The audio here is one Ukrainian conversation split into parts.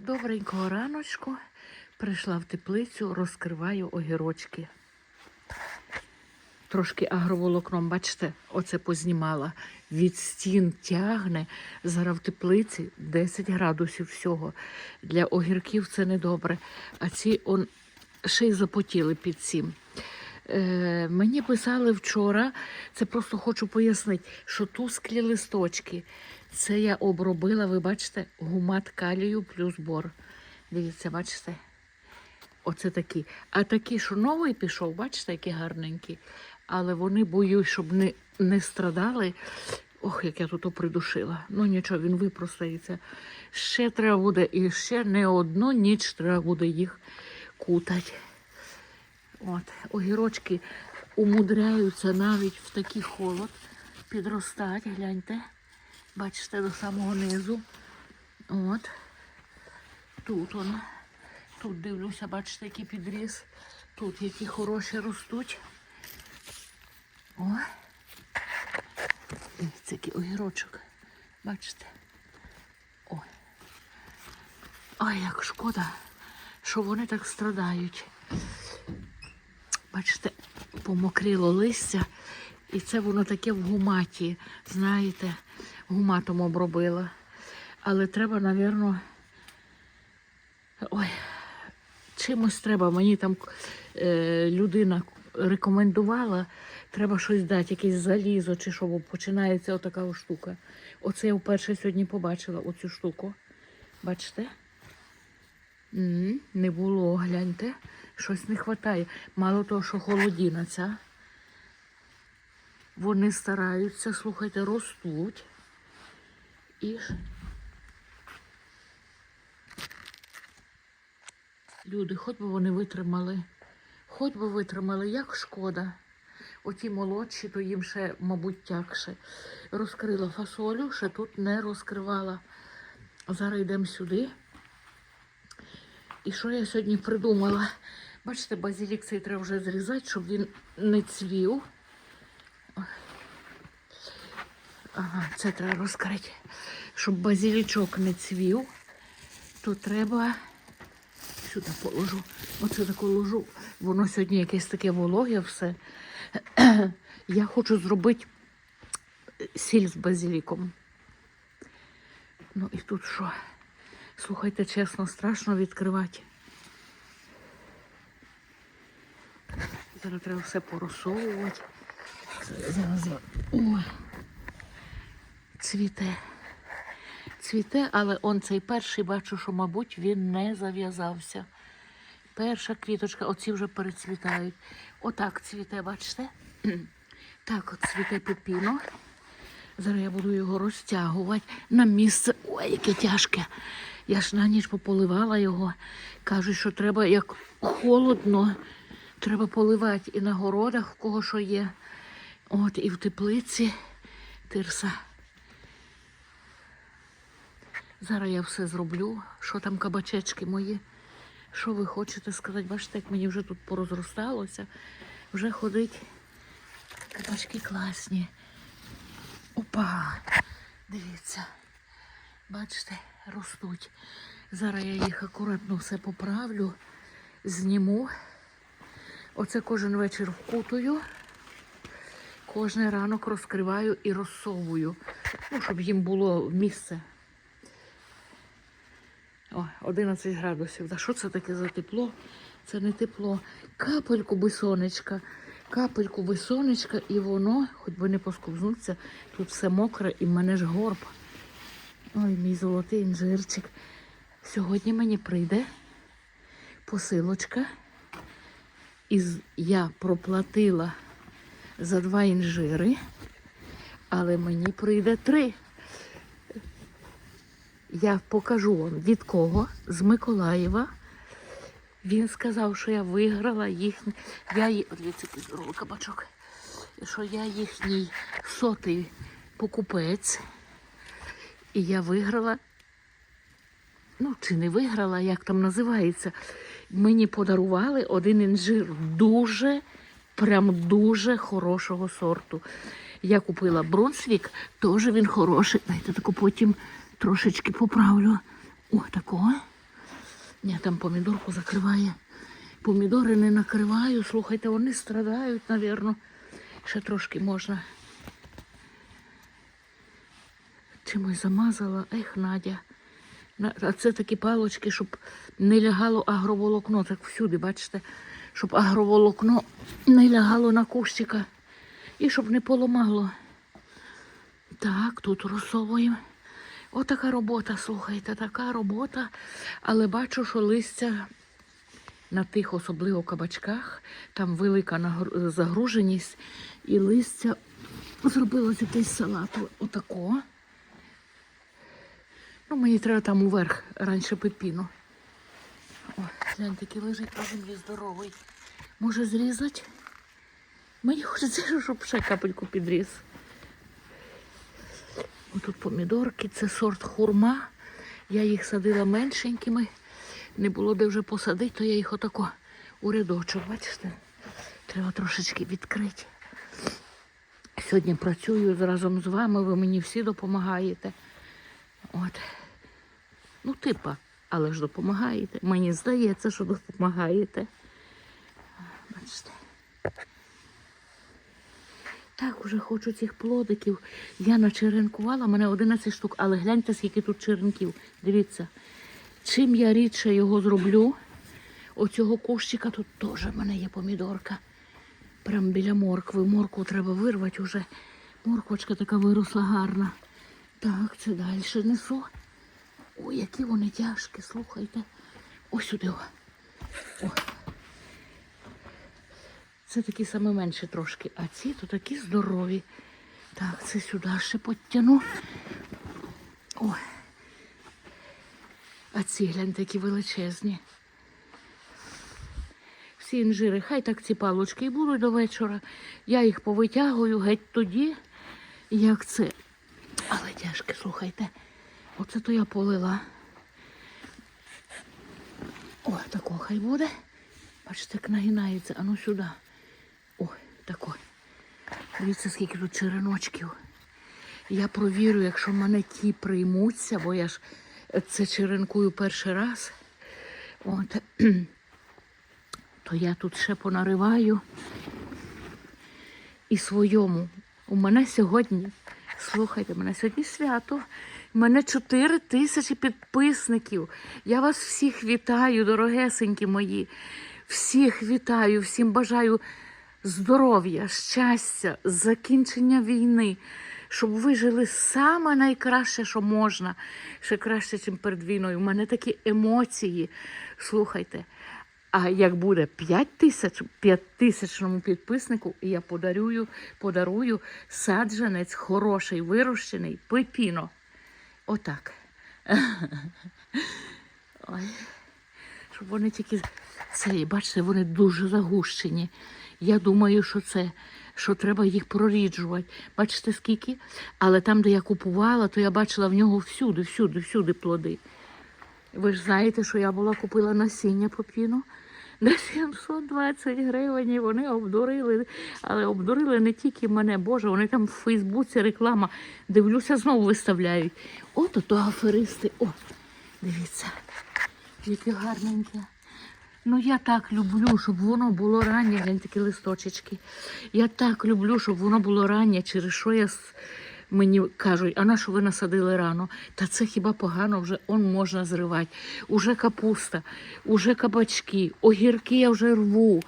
Добренького раночку. Прийшла в теплицю, розкриваю огірочки. Трошки агроволокном, бачите, оце познімала. Від стін тягне. Зараз в теплиці 10 градусів всього. Для огірків це недобре. А ці он ще й запотіли під цим. Е, мені писали вчора, це просто хочу пояснити, що тусклі листочки. Це я обробила, ви бачите, гумат калію плюс бор. Дивіться, бачите? Оце такі. А такі, що новий пішов, бачите, які гарненькі. Але вони боюсь, щоб не, не страдали. Ох, як я тут опридушила. Ну нічого, він випростається. Ще треба буде, і ще не одну ніч треба буде їх кутати. От, огірочки умудряються навіть в такий холод підростати, гляньте. Бачите, до самого низу. От. Тут он. Тут дивлюся, бачите, який підріс. Тут які хороші ростуть. О. Дивіться, який огірочок. Бачите? Ой. Ай, як шкода, що вони так страдають. Бачите, помокріло листя, і це воно таке в гуматі, знаєте, гуматом обробила. Але треба, напевно, ой, чимось треба. Мені там е, людина рекомендувала, треба щось дати, якесь залізо чи що, бо починається отака штука. Оце я вперше сьогодні побачила оцю штуку. Бачите? М, Не було, гляньте, щось не вистачає. Мало того, що холодіна ця. Вони стараються, слухайте, ростуть. І люди, хоч би вони витримали, хоч би витримали, як шкода. Оті молодші, то їм ще, мабуть, тягше. Розкрила фасолю, ще тут не розкривала. Зараз йдемо сюди. І що я сьогодні придумала? Бачите, базилік цей треба вже зрізати, щоб він не цвів. Ага, це треба розкрити. Щоб базилічок не цвів, то треба сюди положу. Оце таку ложу. Воно сьогодні якесь таке вологе все. Я хочу зробити сіль з базиліком. Ну і тут що? Слухайте, чесно, страшно відкривати. Зараз треба все порозсовувати. Зараз я. Цвіте. Цвіте, але он цей перший бачу, що, мабуть, він не зав'язався. Перша квіточка, оці вже перецвітають. Отак цвіте, бачите? Так от цвіте пепіно. Зараз я буду його розтягувати на місце. Ой, яке тяжке. Я ж на ніч пополивала його. Кажуть, що треба як холодно, треба поливати і на городах, в кого що є. От і в теплиці тирса. Зараз я все зроблю. Що там кабачечки мої? Що ви хочете сказати? Бачите, як мені вже тут порозросталося. Вже ходить. Кабачки класні. Опа! Дивіться. Бачите, ростуть. Зараз я їх акуратно все поправлю, зніму. Оце кожен вечір вкутую. Кожний ранок розкриваю і розсовую. Ну, щоб їм було місце. О, 11 градусів. Да що це таке за тепло? Це не тепло. Капельку би сонечка, капельку би сонечка, і воно, хоч би не посковзнуться, тут все мокре і в мене ж горб. Ой, мій золотий інжирчик. Сьогодні мені прийде посилочка. І я проплатила за два інжири, але мені прийде три. Я покажу вам від кого з Миколаєва. Він сказав, що я виграла їхній. Я здоровий кабачок. Що я їхній сотий покупець. І я виграла. Ну, чи не виграла, як там називається. Мені подарували один інжир дуже, прям дуже хорошого сорту. Я купила Брунсвік, теж він хороший. Дайте таку потім трошечки поправлю. О, такого. Ні, там помідорку закриває. Помідори не накриваю. Слухайте, вони страдають, напевно. Ще трошки можна. Чимось замазала. Ех, Надя. А це такі палочки, щоб не лягало агроволокно. Так всюди, бачите, щоб агроволокно не лягало на кущика і щоб не поламало. Так, тут розсовуємо. Отака робота, слухайте, така робота. Але бачу, що листя на тих, особливо кабачках, там велика загруженість, і листя зробилось якийсь салат. Отако. Ну, мені треба там уверх раніше пепіно. О, гляньте, який лежить на землі здоровий. Може зрізати? Мені хочеться, щоб ще капельку підріз. Тут помідорки, це сорт хурма. Я їх садила меншенькими. Не було де вже посадити, то я їх отако у рядочок, бачите? Треба трошечки відкрити. Сьогодні працюю разом з вами, ви мені всі допомагаєте. От. Ну, типа, але ж допомагаєте. Мені здається, що допомагаєте. Бачите. Так, уже хочу цих плодиків. Я начеренкувала, мене 11 штук, але гляньте, скільки тут черенків. Дивіться. Чим я рідше його зроблю, оцього кущика тут теж в мене є помідорка. Прям біля моркви. Моркву треба вирвати вже. Морквочка така виросла гарна. Так, це далі несу. Ой, які вони тяжкі, слухайте. Ось сюди. О. О. Це такі саме менші трошки, а ці то такі здорові. Так, це сюди ще підтягну. Ой. А ці гляньте, які величезні. Всі інжири, хай так ці палочки і будуть до вечора. Я їх повитягую геть тоді, як це. Але тяжке, слухайте. Оце то я полила. О, тако хай буде. Бачите, як нагинається. Ану сюди. Тако. Дивіться, скільки тут череночків. Я провірю, якщо мене ті приймуться, бо я ж це черенкую перший раз. От, то я тут ще понариваю. І своєму. У мене сьогодні, слухайте, у мене сьогодні свято. У мене 4 тисячі підписників. Я вас всіх вітаю, дорогесенькі мої. Всіх вітаю, всім бажаю здоров'я, щастя, закінчення війни, щоб ви жили саме найкраще, що можна, ще краще, ніж перед війною. У мене такі емоції. Слухайте. А як буде 5 тисяч, 5 тисячному підписнику, я подарую, подарую саджанець хороший, вирощений, пепіно. Отак. Ой. Щоб вони тільки це, бачите, вони дуже загущені. Я думаю, що це, що треба їх проріджувати. Бачите, скільки? Але там, де я купувала, то я бачила в нього всюди, всюди, всюди плоди. Ви ж знаєте, що я була купила насіння попіну на 720 гривень. Вони обдурили, але обдурили не тільки мене, Боже, вони там в Фейсбуці реклама. Дивлюся, знову виставляють. От ото аферисти. О, дивіться, які гарненькі. Ну, я так люблю, щоб воно було раннє, глянь такі листочечки. Я так люблю, щоб воно було раннє, через що я мені кажуть, а на що ви насадили рано? Та це хіба погано вже он можна зривати. Уже капуста, уже кабачки, огірки я вже рву.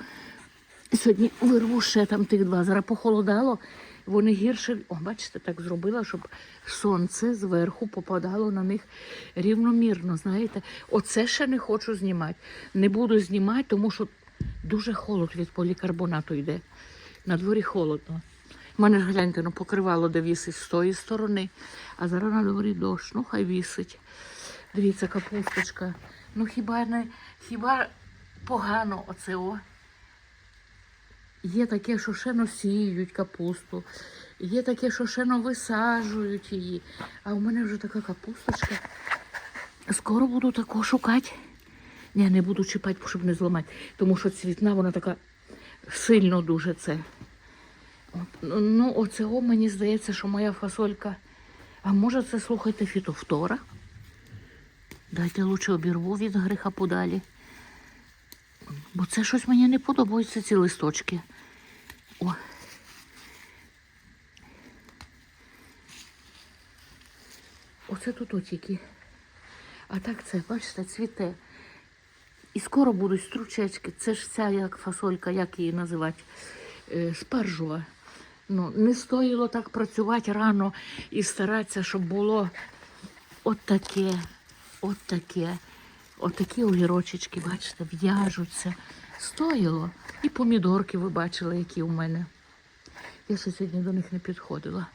Сьогодні вирву ще там тих два. Зараз похолодало. Вони гірше, о, бачите, так зробила, щоб сонце зверху попадало на них рівномірно. Знаєте, оце ще не хочу знімати. Не буду знімати, тому що дуже холод від полікарбонату йде. На дворі холодно. У мене ж гляньте, ну покривало, де вісить з тої сторони, а зараз на дворі дощ, ну хай вісить. Дивіться, капусточка. Ну хіба не хіба погано оце о? Є таке, що ще носіють капусту, є таке, що ще висаджують її. А у мене вже така капусточка. Скоро буду таку шукати. Ні, не буду чіпати, щоб не зламати. Тому що цвітна, вона така сильно дуже це. От, ну, оцього мені здається, що моя фасолька. А може це слухайте фітофтора? Дайте лучше обірву від гриха подалі. Бо це щось мені не подобаються ці листочки. О. Оце тут отіки. А так це, бачите, цвіте. І скоро будуть стручечки. Це ж ця як фасолька, як її називати, е, спаржова. Ну, не стоїло так працювати рано і старатися, щоб було от таке, от таке, от такі огірочечки, бачите, в'яжуться. Стоїло. І помідорки ви бачили, які у мене. Я ще сьогодні до них не підходила.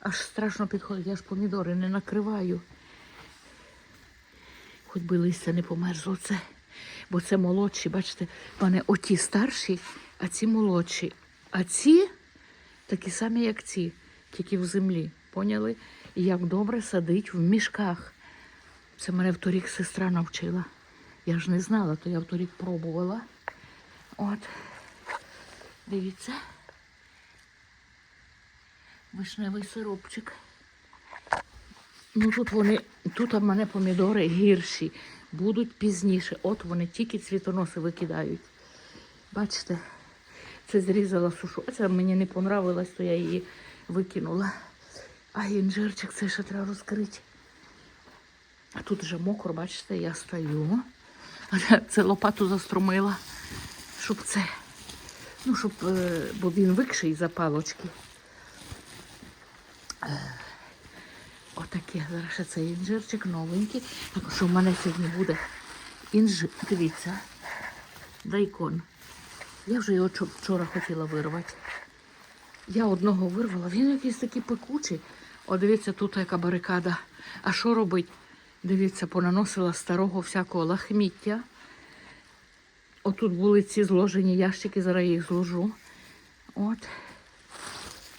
Аж страшно підходить, я ж помідори не накриваю. Хоч би листя не померзло це. Бо це молодші, бачите, мене оті старші, а ці молодші. А ці такі самі, як ці, тільки в землі. Поняли? І як добре садить в мішках. Це мене вторік сестра навчила. Я ж не знала, то я вторік пробувала. От. Дивіться. Вишневий сиропчик. Ну тут вони, тут в мене помідори гірші, будуть пізніше. От вони тільки цвітоноси викидають. Бачите, це зрізала сушу. Це мені не понравилось, то я її викинула. А інжирчик це ще треба розкрити. А тут вже мокро, бачите, я стою. Це лопату заструмила, щоб це. Ну, щоб, е, бо він викший за палочки. Отаке, зараз ще цей інжирчик новенький. Так що в мене сьогодні буде інжир. Дивіться, дайкон. Я вже його вчора хотіла вирвати. Я одного вирвала, він якийсь такий пекучий. О, дивіться, тут яка барикада. А що робить? Дивіться, понаносила старого всякого лахміття. Отут були ці зложені ящики, зараз я їх зложу. От.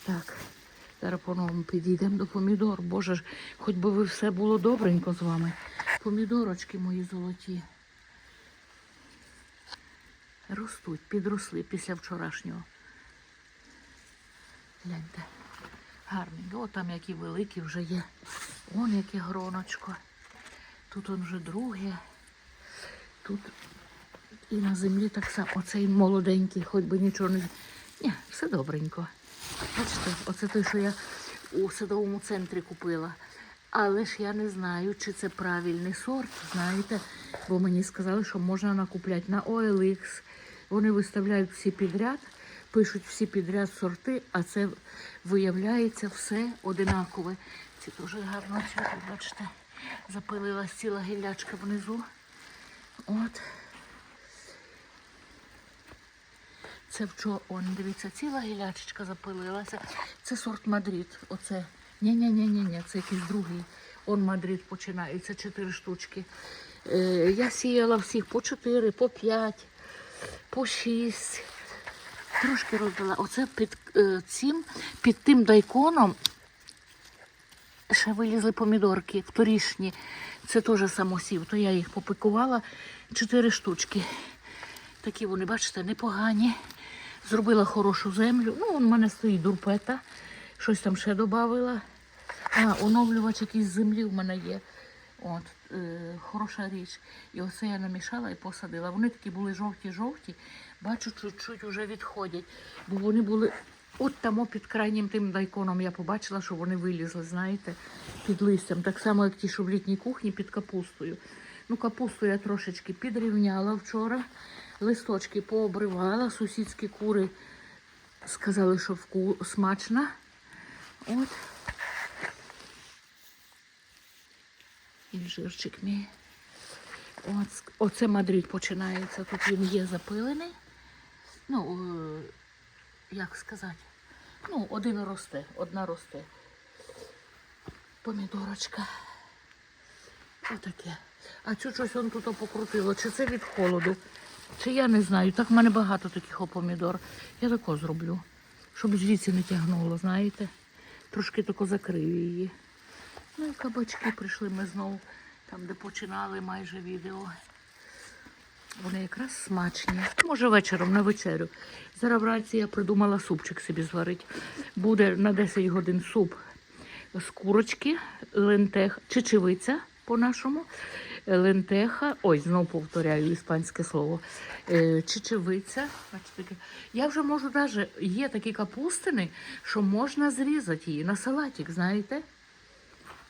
Так. Зараз по-новому підійдемо до помідор. Боже ж, хоч би ви все було добренько з вами. Помідорочки мої золоті. Ростуть, підросли після вчорашнього. Гляньте. Гарненько. О, там які великі вже є. Он яке гроночко. Тут он вже друге. Тут і на землі так само. Оцей молоденький, хоч би нічого не. Ні, все добренько. Бачите, оце той, що я у садовому центрі купила. Але ж я не знаю, чи це правильний сорт, знаєте, бо мені сказали, що можна накупляти на OLX. Вони виставляють всі підряд, пишуть всі підряд сорти, а це виявляється все одинакове. Ці дуже гарно цвітуть, бачите, запилилась ціла гіллячка внизу. От. Це вчора, он, дивіться, ціла гілячечка запилилася. Це сорт Мадрид. Оце. ні ні ні ні ні це якийсь другий. Он Мадрид починається, чотири штучки. Е, я сіяла всіх по чотири, по п'ять, по шість. Трошки роздала. Оце під е, цим, під тим дайконом ще вилізли помідорки вторішні. Це теж самосів. То я їх попикувала чотири штучки. Такі вони, бачите, непогані. Зробила хорошу землю. Ну, в мене стоїть дурпета. Щось там ще додавила. А, оновлювач якийсь землі в мене є. От, е, хороша річ. І оце я намішала і посадила. Вони такі були жовті-жовті. Бачу, чуть-чуть вже відходять. Бо вони були от там під крайнім тим дайконом я побачила, що вони вилізли, знаєте, під листям. Так само, як ті, що в літній кухні під капустою. Ну, капусту я трошечки підрівняла вчора. Листочки пообривала, сусідські кури сказали, що вку... смачна. От. Інжирчик мій. От, оце Мадрид починається. Тут він є запилений. Ну, е, як сказати? Ну, один росте, одна росте. Помідорочка. Отаке. А чого щось он тут покрутило? Чи це від холоду? Чи я не знаю. Так в мене багато таких помідор. Я тако зроблю, щоб звідси не тягнуло, знаєте. Трошки тако закрию її. Ну і кабачки прийшли ми знову, там, де починали майже відео. Вони якраз смачні. Може вечором на вечерю. Зараз вранці я придумала супчик собі зварити. Буде на 10 годин суп з курочки, лентех, чечевиця по-нашому, лентеха, ой, знову повторяю іспанське слово. Е, чечевиця. Я вже можу навіть, є такі капустини, що можна зрізати її на салатик, знаєте?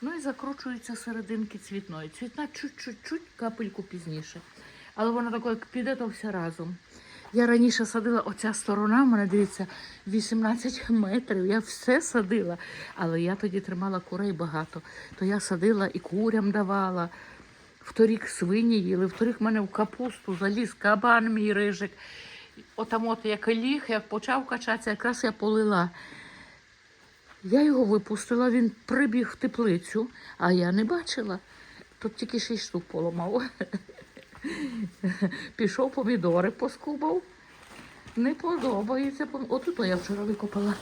Ну і закручуються серединки цвітної. Цвітна чуть-чуть, капельку пізніше. Але вона тако, як піде, то все разом. Я раніше садила, оця сторона, в мене дивіться, 18 метрів. Я все садила. Але я тоді тримала курей багато. То я садила і курям давала. Вторік свині їли, вторік в мене в капусту заліз кабан мій рижик. Отам от як ліг, як почав качатися, якраз я полила. Я його випустила, він прибіг в теплицю, а я не бачила. Тут тільки шість штук поламав. Пішов помідори поскубав. Не подобається. Отут я вчора викопала.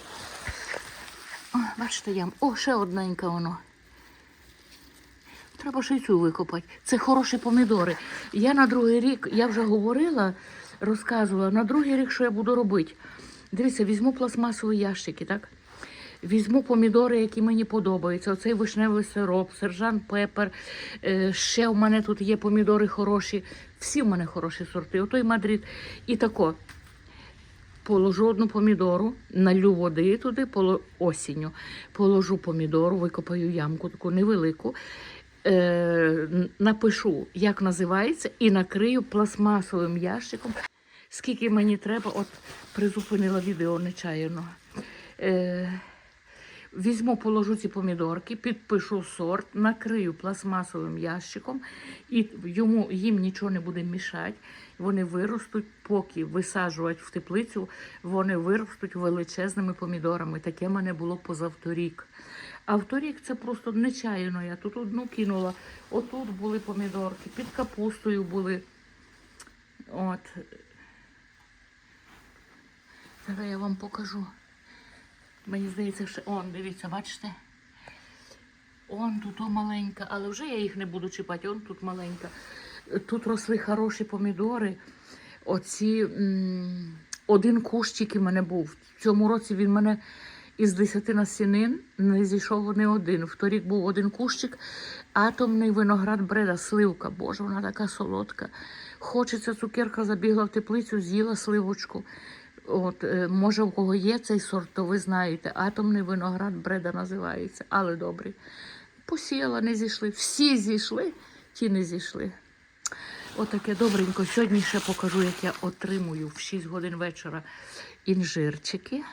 О, бачите, ям. О, ще одненька воно. Треба ще й цю викопати. Це хороші помідори. Я на другий рік, я вже говорила, розказувала, на другий рік, що я буду робити. Дивіться, візьму пластмасові ящики, так? Візьму помідори, які мені подобаються. Оцей вишневий сироп, сержант пепер. Е, ще в мене тут є помідори хороші. Всі в мене хороші сорти. Отой Мадрид. І тако. Положу одну помідору, налю води туди осінню. Положу помідору, викопаю ямку таку невелику. Е, напишу, як називається, і накрию пластмасовим ящиком. Скільки мені треба, от призупинила відео нечаянно. Е, Візьму, положу ці помідорки, підпишу сорт, накрию пластмасовим ящиком, і йому їм нічого не буде мішати. Вони виростуть, поки висаджувати в теплицю, вони виростуть величезними помідорами. Таке в мене було позавторік. А вторік це просто нечаянно. Я тут одну кинула, отут були помідорки, під капустою були. От. Зараз я вам покажу. Мені здається, що он, дивіться, бачите? Он тут о маленька, але вже я їх не буду чіпати, он тут маленька. Тут росли хороші помідори. Оці м, один кущик у мене був. В цьому році він мене із 10 насінин не зійшов не один. Вторік був один кущик, атомний виноград бреда, сливка. Боже, вона така солодка. Хочеться цукерка, забігла в теплицю, з'їла сливочку. От, е, може, у кого є цей сорт, то ви знаєте. Атомний виноград бреда називається, але добрий. Посіяла, не зійшли. Всі зійшли, ті не зійшли. Отаке добренько. Сьогодні ще покажу, як я отримую в 6 годин вечора інжирчики.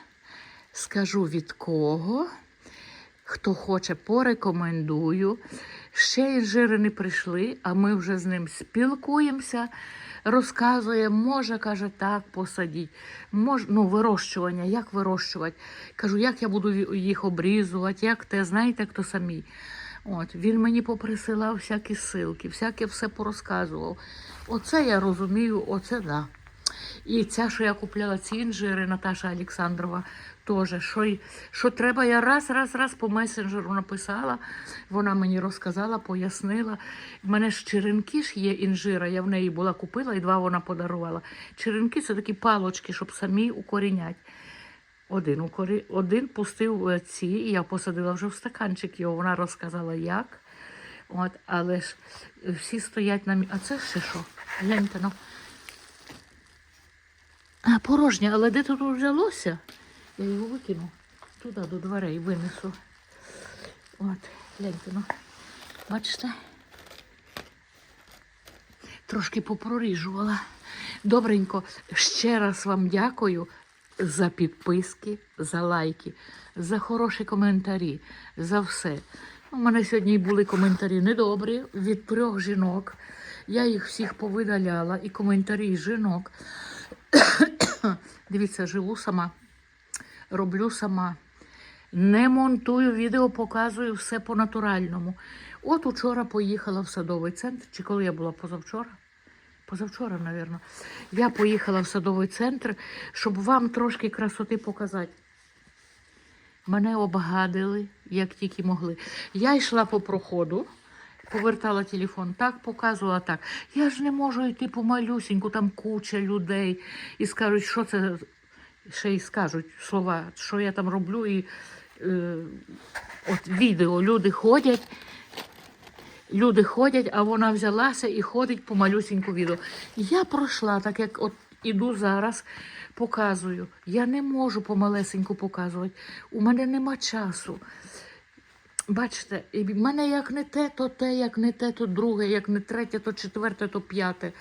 Скажу від кого. Хто хоче, порекомендую. Ще інжири не прийшли, а ми вже з ним спілкуємося, розказує, може, каже, так посадіть. Мож, ну, вирощування, як вирощувати. Кажу, як я буду їх обрізувати, як те, знаєте, хто самі. От, він мені поприсилав всякі силки, всяке все порозказував. Оце я розумію, оце да. І ця, що я купляла ці інжири, Наташа Олександрова, теж, що, що треба, я раз, раз, раз по месенджеру написала, вона мені розказала, пояснила. У мене ж черенки ж є інжира, я в неї була купила і два вона подарувала. Черенки це такі палочки, щоб самі укорінять. Один, укорі... Один пустив е, ці, і я посадила вже в стаканчик його, вона розказала як. От, але ж всі стоять на мі... А це ще що? Гляньте, ну. А, порожнє, але де тут взялося? Я його викину туди до дверей винесу. От, гляньте, ну. Бачите? Трошки попроріжувала. Добренько, ще раз вам дякую за підписки, за лайки, за хороші коментарі, за все. У мене сьогодні були коментарі недобрі від трьох жінок. Я їх всіх повидаляла, і коментарі жінок. Дивіться, живу сама, роблю сама. Не монтую відео, показую все по-натуральному. От учора поїхала в садовий центр, чи коли я була позавчора? Позавчора, мабуть. Я поїхала в садовий центр, щоб вам трошки красоти показати. Мене обгадили, як тільки могли. Я йшла по проходу, повертала телефон, так показувала так. Я ж не можу йти по малюсіньку, там куча людей. І скажуть, що це ще й скажуть слова, що я там роблю. І е, от відео люди ходять. Люди ходять, а вона взялася і ходить по малюсіньку відео. Я пройшла, так як от іду зараз, показую. Я не можу помалесеньку показувати. У мене нема часу. Бачите, в мене як не те, то те, як не те, то друге, як не третє, то четверте, то п'яте.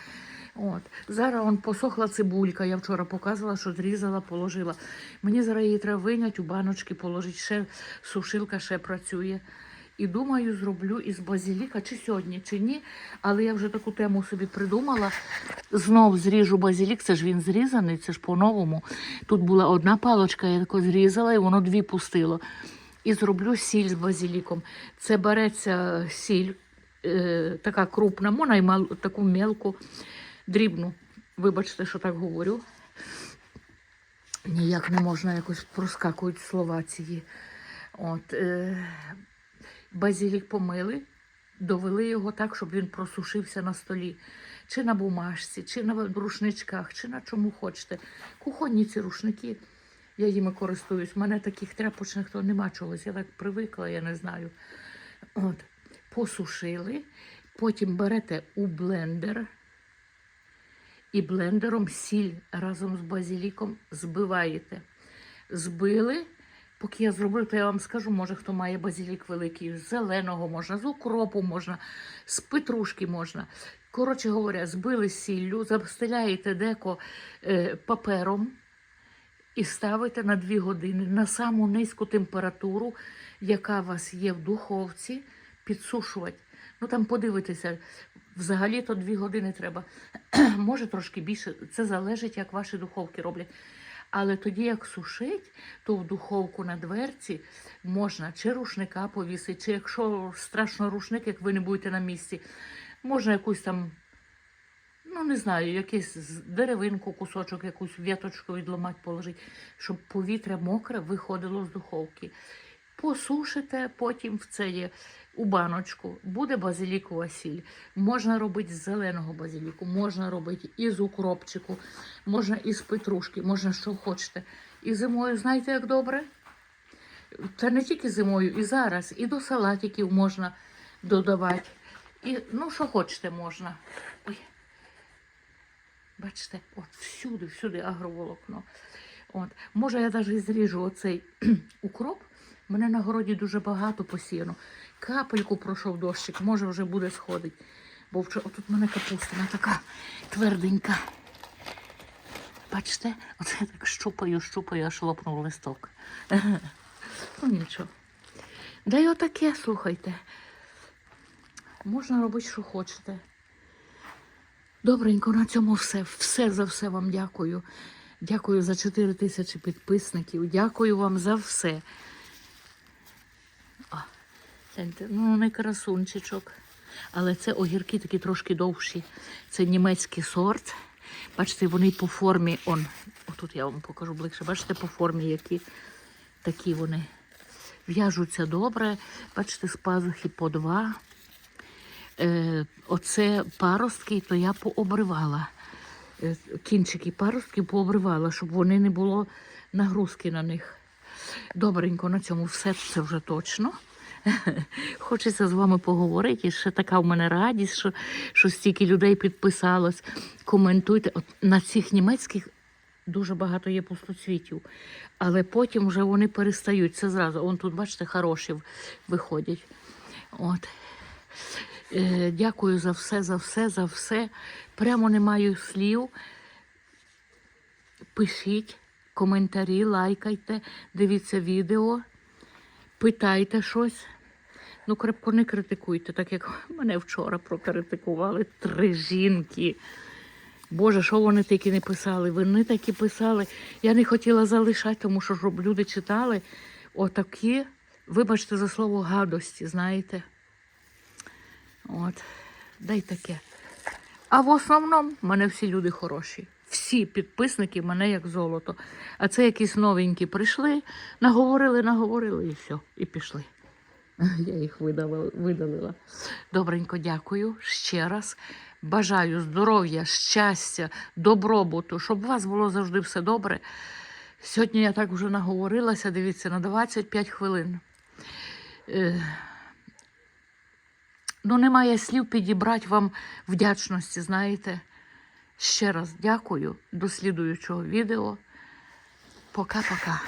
От. Зараз он посохла цибулька. Я вчора показувала, що зрізала, положила. Мені зараз її треба виняти, у баночки положити. Ще сушилка ще працює. І думаю, зроблю із базиліка, чи сьогодні, чи ні. Але я вже таку тему собі придумала. Знов зріжу базилік, це ж він зрізаний, це ж по-новому. Тут була одна палочка, я тако зрізала, і воно дві пустило. І зроблю сіль з базиліком. Це береться сіль, е, така крупна, можна і мал, таку мелку, дрібну. Вибачте, що так говорю. Ніяк не можна якось проскакують слова ці. От, е, базилік помили, довели його так, щоб він просушився на столі. Чи на бумажці, чи на рушничках, чи на чому хочете. Кухонні ці рушники, я їми користуюсь. У мене таких тряпочних то нема чогось. Я так привикла, я не знаю. От, посушили, потім берете у блендер і блендером сіль разом з базиліком збиваєте. Збили. Поки я зроблю, то я вам скажу, може, хто має базилік великий, з зеленого можна, з укропу можна, з петрушки можна. Коротше говоря, збили сіллю, застеляєте деко е, папером і ставите на 2 години на саму низьку температуру, яка у вас є в духовці, підсушувати. Ну там подивитися, взагалі то 2 години треба. Може трошки більше. Це залежить, як ваші духовки роблять. Але тоді, як сушить, то в духовку на дверці можна чи рушника повісити, чи якщо страшно рушник, як ви не будете на місці, можна якусь там, ну не знаю, якийсь деревинку, кусочок, якусь в'яточку відломати, положити, щоб повітря мокре виходило з духовки. Посушите, потім в це у баночку. Буде базилікова сіль. Можна робити з зеленого базиліку, можна робити із укропчику, можна із петрушки, можна що хочете. І зимою, знаєте, як добре? Це не тільки зимою, і зараз, і до салатиків можна додавати. І, ну, що хочете, можна. Ой. Бачите, от всюди, всюди агроволокно. От. Може, я навіть зріжу оцей укроп. У мене на городі дуже багато посіяно. Капельку пройшов дощик, може вже буде сходить. Бо вчора отут в мене капуста вона така тверденька. Бачите, оце я так щупаю, щупаю, аж лопнув листок. Ну нічого. Да й отаке, слухайте. Можна робити, що хочете. Добренько, на цьому все. Все за все вам дякую. Дякую за 4 тисячі підписників. Дякую вам за все. Ну не красунчичок. Але це огірки такі трошки довші. Це німецький сорт. Бачите, вони по формі. Он, отут я вам покажу ближче. Бачите, по формі, які такі вони в'яжуться добре. Бачите, з пазухи по два. Е, оце паростки, то я пообривала. Е, Кінчики паростки пообривала, щоб вони не було нагрузки на них. Добренько, на цьому все це вже точно. Хочеться з вами поговорити. Ще така в мене радість, що, що стільки людей підписалось. Коментуйте. От на цих німецьких дуже багато є пустоцвітів, але потім вже вони перестають. Це зразу. Вон тут, бачите, хороші виходять. От. Е, дякую за все, за все, за все. Прямо не маю слів. Пишіть коментарі, лайкайте, дивіться відео, питайте щось. Ну, крепко не критикуйте, так як мене вчора прокритикували три жінки. Боже, що вони такі не писали? Вони такі писали. Я не хотіла залишати, тому що щоб люди читали отакі, вибачте за слово гадості, знаєте. От, дай таке. А в основному в мене всі люди хороші. Всі підписники мене як золото. А це якісь новенькі прийшли, наговорили, наговорили і все, і пішли. Я їх видалила. Добренько, дякую ще раз. Бажаю здоров'я, щастя, добробуту, щоб у вас було завжди все добре. Сьогодні я так вже наговорилася, дивіться, на 25 хвилин. Е, Ну, немає слів підібрати вам вдячності, знаєте. Ще раз дякую. До слідуючого відео. Пока-пока.